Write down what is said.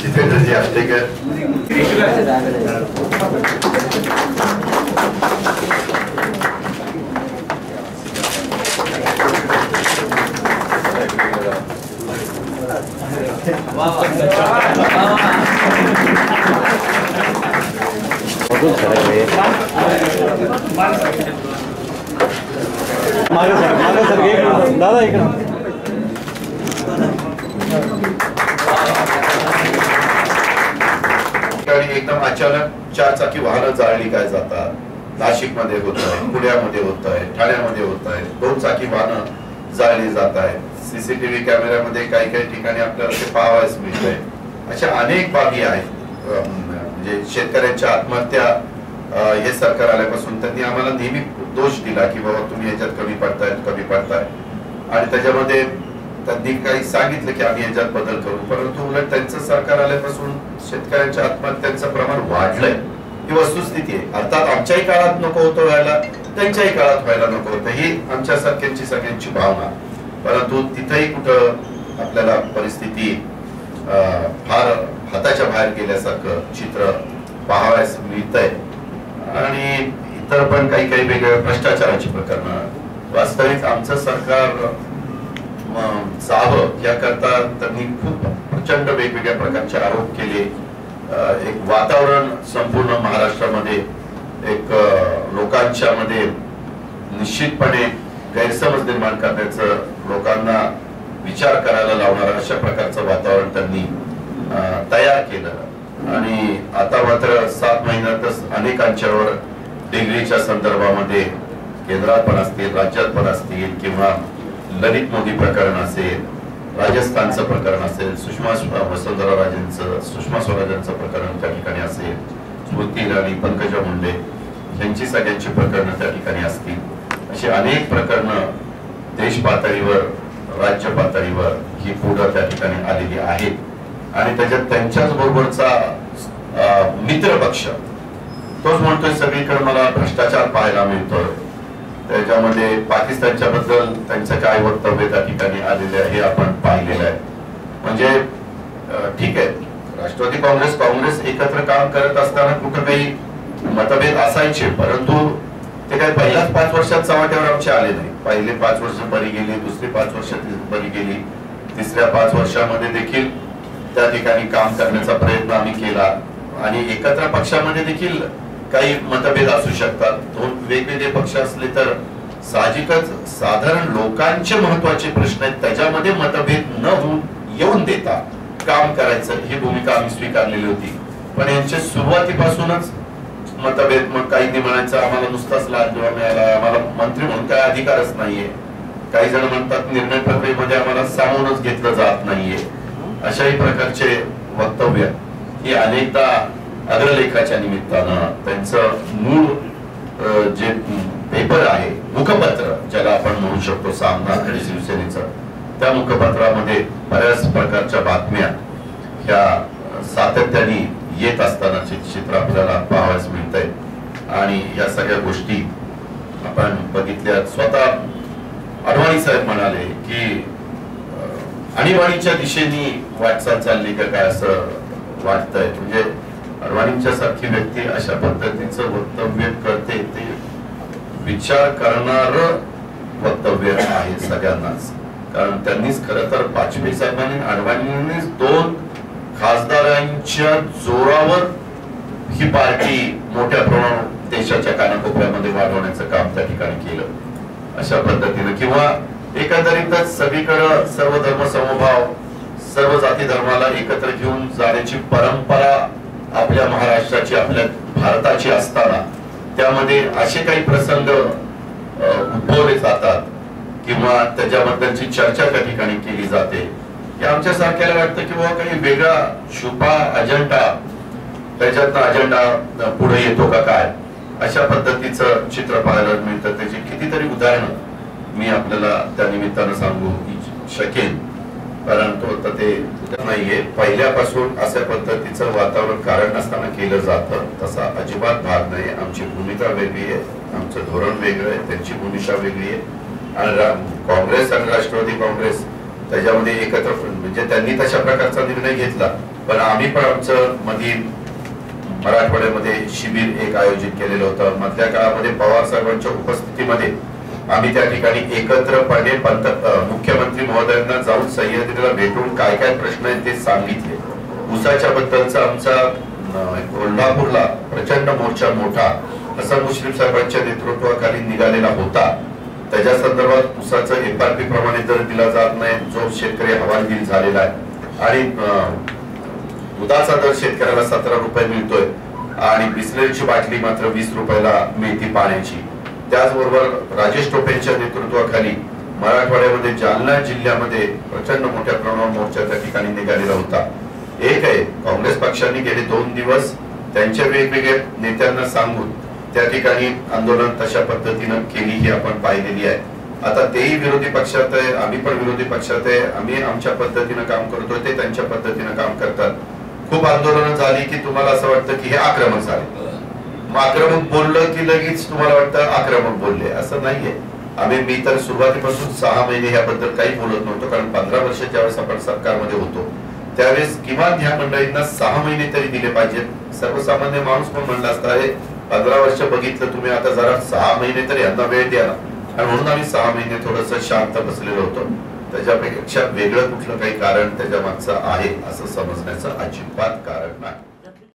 जितेंद्रजी आष्टेकर मागे सर मागे सर एक दादा इकडं. ठिकाणी एकदम अचानक चार चाकी वाहनं जाळली काय जातात? नाशिकमध्ये होत आहे पुण्यामध्ये होत आहे ठाण्यामध्ये होत आहे दोन चाकी वाहनं जाळली जात आहेत. सीसीटीव्ही कॅमेऱ्यामध्ये काही काही ठिकाणी आपल्याला ते पाहावयास मिळतंय. अशा अनेक बाबी आहेत. म्हणजे शेतकऱ्यांच्या आत्महत्या हे सरकार आल्यापासून त्यांनी आम्हाला नेहमी दोष दिला की बाबा तुम्ही याच्यात कमी पडतायत कमी पडताय आणि त्याच्यामध्ये त्यांनी काही सांगितलं की आम्ही याच्यात बदल करू. परंतु उलट त्यांचं सरकार आल्यापासून शेतकऱ्यांच्या आत्महत्यांचं प्रमाण वाढलंय. ही वस्तुस्थिती आहे. अर्थात आमच्याही काळात नको होतं व्हायला त्यांच्याही काळात व्हायला नको होतं. ही आमच्या सारख्यांची सगळ्यांची भावना. परंतु तिथेही कुठं आपल्याला परिस्थिती अं, फार हाताच्या बाहेर गेल्यासारखं चित्र पाहावयास मिळतंय. आणि इतर पण काही काही वेगळ्या भ्रष्टाचाराची प्रकरणं. वास्तविक आमचं सरकार जावं याकरता त्यांनी खूप प्रचंड वेगवेगळ्या प्रकारचे आरोप केले. एक वातावरण संपूर्ण महाराष्ट्रामध्ये एक लोकांच्या मध्ये निश्चितपणे गैरसमज निर्माण करण्याचं लोकांना विचार करायला लावणार अशा प्रकारचं वातावरण त्यांनी तयार केलं. आणि आता मात्र सात महिन्यातच अनेकांच्यावर डिग्रीच्या संदर्भामध्ये केंद्रात पण असतील राज्यात पण असतील किंवा ललित मोदी प्रकरण असेल राजस्थानचं प्रकरण असेल सुषमा वसुंधरा राजेंचं सुषमा स्वराजांचं प्रकरण त्या ठिकाणी असेल स्मृती इराणी पंकजा मुंडे यांची सगळ्यांची प्रकरणं त्या ठिकाणी असतील. अशी अनेक प्रकरणं देश पातळीवर राज्य पातळीवर ही पुढं त्या ठिकाणी आलेली आहेत. आणि त्याच्यात त्यांच्याच बरोबरचा अं, मित्र पक्ष तोच म्हणतोय सगळीकडे मला भ्रष्टाचार पाहायला मिळतोय. त्याच्यामध्ये पाकिस्तानच्या बद्दल त्यांचं काय वक्तव्य त्या ठिकाणी आलेले आहे हे आपण पाहिलेलं आहे. म्हणजे ठीक आहे. राष्ट्रवादी काँग्रेस काँग्रेस एकत्र काम करत असताना कुठं काही मतभेद असायचे परंतु ते काय पहिल्याच पाच वर्षात चव्हाट्यावर आमचे आले नाही. पहिले पाच वर्ष बरी गेली दुसरी पाच वर्ष बरी गेली. तिसऱ्या पाच वर्षामध्ये देखील त्या ठिकाणी काम करण्याचा प्रयत्न आम्ही केला. आणि एकत्र पक्षामध्ये देखील काही मतभेद असू शकतात. दोन वेगवेगळे पक्ष असले तर साहजिकच साधारण लोकांचे महत्त्वाचे प्रश्न आहेत. त्याच्यामध्ये मतभेद न होऊन येऊन देता काम करायचं. ही भूमिका आम्ही स्वीकारलेली होती. पण यांच्या सुरुवातीपासूनच मतभेद मग काहींनी म्हणायचं आम्हाला नुसताच लाच जेव्हा मिळाला आम्हाला मंत्री म्हणून काय अधिकारच नाहीये. काही जण म्हणतात निर्णय प्रक्रियेमध्ये आम्हाला सामावूनच घेतलं जात नाहीये. अशाही प्रकारचे वक्तव्य. ही अनेकदा अग्रलेखाच्या निमित्तानं त्यांचं मूळ जे पेपर आहे मुखपत्र ज्याला आपण म्हणू शकतो सामना आणि शिवसेनेचं त्या मुखपत्रामध्ये बऱ्याच प्रकारच्या बातम्या ह्या सातत्याने येत असताना चित्र आपल्याला पाहावयास मिळतंय. आणि या सगळ्या गोष्टी आपण बघितल्या. स्वतः अडवाणी साहेब म्हणाले की आणीबाणीच्या दिशेने वाटचाल चालली का काय असं वाटतंय? म्हणजे अडवाणींच्या सारखी व्यक्ती अशा पद्धतीचं वक्तव्य करते ते विचार करणार वक्तव्य आहे सगळ्यांनाच. कारण त्यांनीच खर तर वाजपेयी साहेबांनी अडवाणींनीच दोन खासदारांच्या जोरावर ही पार्टी मोठ्या प्रमाणात देशाच्या कानाकोपऱ्यामध्ये वाढवण्याचं काम त्या ठिकाणी केलं. अशा पद्धतीनं किंवा एकंदरीतच सगळीकडं सर्व धर्म समभाव सर्व जाती धर्माला एकत्र घेऊन जाण्याची परंपरा आपल्या महाराष्ट्राची आपल्या भारताची असताना त्यामध्ये असे काही प्रसंग उद्भवले जातात किंवा त्याच्याबद्दलची चर्चा त्या ठिकाणी केली जाते. की आमच्या सारख्याला वाटतं की बाबा काही वेगळा छुपा अजेंडा त्याच्यातनं अजेंडा पुढे येतो का काय? अशा पद्धतीचं चित्र पाहायला मिळतं. त्याची कितीतरी उदाहरणं मी आपल्याला त्या निमित्तानं सांगू शकेन. परंतु आता ते नाहीये. पहिल्यापासून अशा पद्धतीचं वातावरण कारण नसताना केलं जातं तसा अजिबात भाग नाही आमची भूमिका वेगळी आहे. आमचं धोरण वेगळं आहे. त्यांची भूमिका वेगळी आहे. आणि काँग्रेस आणि राष्ट्रवादी काँग्रेस त्याच्यामध्ये एकत्र म्हणजे त्यांनी तशा प्रकारचा निर्णय घेतला. पण आम्ही पण आमचं मधी मराठवाड्यामध्ये शिबिर एक आयोजित केलेलं होतं. मधल्या काळामध्ये पवार साहेबांच्या उपस्थितीमध्ये आम्ही त्या ठिकाणी एकत्रपणे पंत मुख्यमंत्री महोदयांना जाऊन सह्याद्रीला भेटून काय काय प्रश्न आहेत ते सांगितले. उसाच्या बद्दलचा आमचा कोल्हापूरला प्रचंड मोर्चा मोठा. असा मुश्रीफ साहेबांच्या नेतृत्वाखाली निघालेला होता. त्याच्या संदर्भात उसाचं एफआरपी प्रमाणे दर दिला जात नाही जो शेतकरी हवालदिल झालेला आहे. आणि अं, दुधाचा दर शेतकऱ्याला सतरा रुपये मिळतोय आणि बिस्लरीची बाटली मात्र वीस रुपयाला मिळते पाण्याची. त्याचबरोबर राजेश टोपेंच्या नेतृत्वाखाली मराठवाड्यामध्ये जालना जिल्ह्यामध्ये प्रचंड मोठ्या प्रमाणावर मोर्चा त्या ठिकाणी निघालेला होता. एक आहे काँग्रेस पक्षाने गेले दोन दिवस त्यांच्या वेगवेगळ्या नेत्यांना सांगून त्या ठिकाणी आंदोलन तशा पद्धतीनं केली ही आपण पाहिलेली आहे. आता तेही विरोधी पक्षात आहे आम्ही पण विरोधी पक्षात आहे आम्ही आमच्या पद्धतीनं काम करतोय ते त्यांच्या पद्धतीनं काम करतात. खूप आंदोलनं झाली की तुम्हाला असं वाटतं की हे आक्रमण झाले? आक्रमक बोललं की लगेच तुम्हाला वाटतं आक्रमक बोलले. असं नाहीये. आम्ही मी तर सुरुवातीपासून सहा महिने याबद्दल काही बोलत नव्हतो कारण पंधरा वर्ष ज्यावेळेस आपण सरकारमध्ये होतो त्यावेळेस किमान ह्या मंडळींना सहा महिने तरी दिले पाहिजेत. सर्वसामान्य माणूस पण म्हणला असता हे पंधरा वर्ष बघितलं तुम्ही आता जरा सहा महिने तरी यांना वेळ द्या ना. आणि म्हणून आम्ही सहा महिने थोडस शांत बसलेलो होतो. त्याच्यापेक्षा वेगळं कुठलं काही कारण त्याच्या मागचं आहे असं समजण्याचं अजिबात कारण नाही.